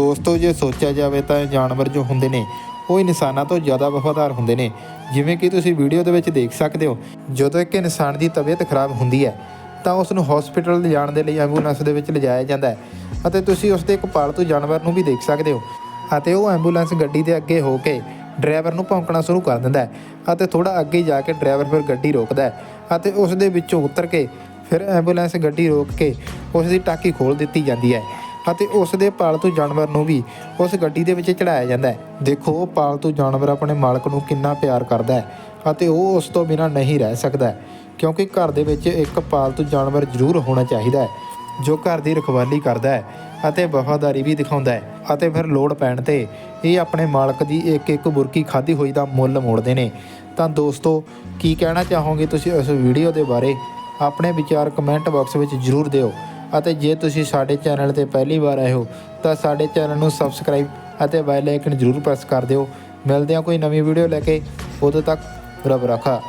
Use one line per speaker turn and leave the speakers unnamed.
ਦੋਸਤੋ, ਜੇ ਸੋਚਿਆ ਜਾਵੇ ਤਾਂ ਇਹ ਜਾਨਵਰ ਜੋ ਹੁੰਦੇ ਨੇ, ਉਹ ਇਨਸਾਨਾਂ ਤੋਂ ਜ਼ਿਆਦਾ ਵਫਾਦਾਰ ਹੁੰਦੇ ਨੇ। ਜਿਵੇਂ ਕਿ ਤੁਸੀਂ ਵੀਡੀਓ ਦੇ ਵਿੱਚ ਦੇਖ ਸਕਦੇ ਹੋ, ਜਦੋਂ ਇੱਕ ਇਨਸਾਨ ਦੀ ਤਬੀਅਤ ਖਰਾਬ ਹੁੰਦੀ ਹੈ, ਤਾਂ ਉਸ ਨੂੰ ਹਸਪੀਟਲ ਲਿਜਾਣ ਦੇ ਲਈ ਐਂਬੂਲੈਂਸ ਦੇ ਵਿੱਚ ਲਿਜਾਇਆ ਜਾਂਦਾ ਹੈ। ਅਤੇ ਤੁਸੀਂ ਉਸ ਦੇ ਇੱਕ ਪਾਲਤੂ ਜਾਨਵਰ ਨੂੰ ਵੀ ਦੇਖ ਸਕਦੇ ਹੋ। ਅਤੇ ਉਹ ਐਂਬੂਲੈਂਸ ਗੱਡੀ ਦੇ ਅੱਗੇ ਹੋ ਕੇ ਡਰਾਈਵਰ ਨੂੰ ਭੌਂਕਣਾ ਸ਼ੁਰੂ ਕਰ ਦਿੰਦਾ ਹੈ ਅਤੇ ਥੋੜਾ ਅੱਗੇ ਜਾ ਕੇ ਡਰਾਈਵਰ ਫਿਰ ਗੱਡੀ ਰੋਕਦਾ ਹੈ ਅਤੇ ਉਸ ਦੇ ਵਿੱਚੋਂ ਉਤਰ ਕੇ ਫਿਰ ਐਂਬੂਲੈਂਸ ਗੱਡੀ ਰੋਕ ਕੇ ਉਸ ਦੀ ਟਾਕੀ ਖੋਲ ਦਿੱਤੀ ਜਾਂਦੀ ਹੈ। ਅਤੇ ਉਸ ਦੇ ਪਾਲਤੂ ਜਾਨਵਰ ਨੂੰ ਵੀ ਉਸ ਗੱਡੀ ਦੇ ਵਿੱਚ ਚੜਾਇਆ ਜਾਂਦਾ ਹੈ। ਦੇਖੋ, ਉਹ ਪਾਲਤੂ ਜਾਨਵਰ ਆਪਣੇ ਮਾਲਕ ਨੂੰ ਕਿੰਨਾ ਪਿਆਰ ਕਰਦਾ ਹੈ ਅਤੇ ਉਹ ਉਸ ਤੋਂ ਬਿਨਾਂ ਨਹੀਂ ਰਹਿ ਸਕਦਾ ਕਿਉਂਕਿ ਘਰ ਦੇ ਵਿੱਚ ਇੱਕ ਪਾਲਤੂ ਜਾਨਵਰ ਜ਼ਰੂਰ ਹੋਣਾ ਚਾਹੀਦਾ ਹੈ, ਜੋ ਘਰ ਦੀ ਰਖਵਾਲੀ ਕਰਦਾ ਹੈ ਅਤੇ ਵਫਾਦਾਰੀ ਵੀ ਦਿਖਾਉਂਦਾ ਹੈ ਅਤੇ ਫਿਰ ਲੋੜ ਪੈਣ ਤੇ ਇਹ ਆਪਣੇ ਮਾਲਕ ਦੀ ਇੱਕ ਇੱਕ ਬੁਰਕੀ ਖਾਧੀ ਹੋਈ ਦਾ ਮੁੱਲ ਮੋੜਦੇ ਨੇ। ਤਾਂ ਦੋਸਤੋ, ਕੀ ਕਹਿਣਾ ਚਾਹੋਗੇ ਤੁਸੀਂ ਇਸ ਵੀਡੀਓ ਦੇ ਬਾਰੇ? ਆਪਣੇ ਵਿਚਾਰ ਕਮੈਂਟ ਬਾਕਸ ਵਿੱਚ ਜ਼ਰੂਰ ਦਿਓ। ਅਤੇ ਜੇ ਤੁਸੀਂ ਸਾਡੇ ਚੈਨਲ ਤੇ ਪਹਿਲੀ ਵਾਰ ਆਏ ਹੋ, ਤਾਂ ਸਾਡੇ ਚੈਨਲ ਨੂੰ ਸਬਸਕ੍ਰਾਈਬ ਅਤੇ ਬੈਲ ਆਈਕਨ ਜ਼ਰੂਰ ਪ੍ਰੈਸ ਕਰ ਦਿਓ। ਮਿਲਦੇ ਹਾਂ ਕੋਈ ਨਵੀਂ ਵੀਡੀਓ ਲੈ ਕੇ। ਉਦੋਂ ਤੱਕ ਰੱਬ ਰੱਖਾ।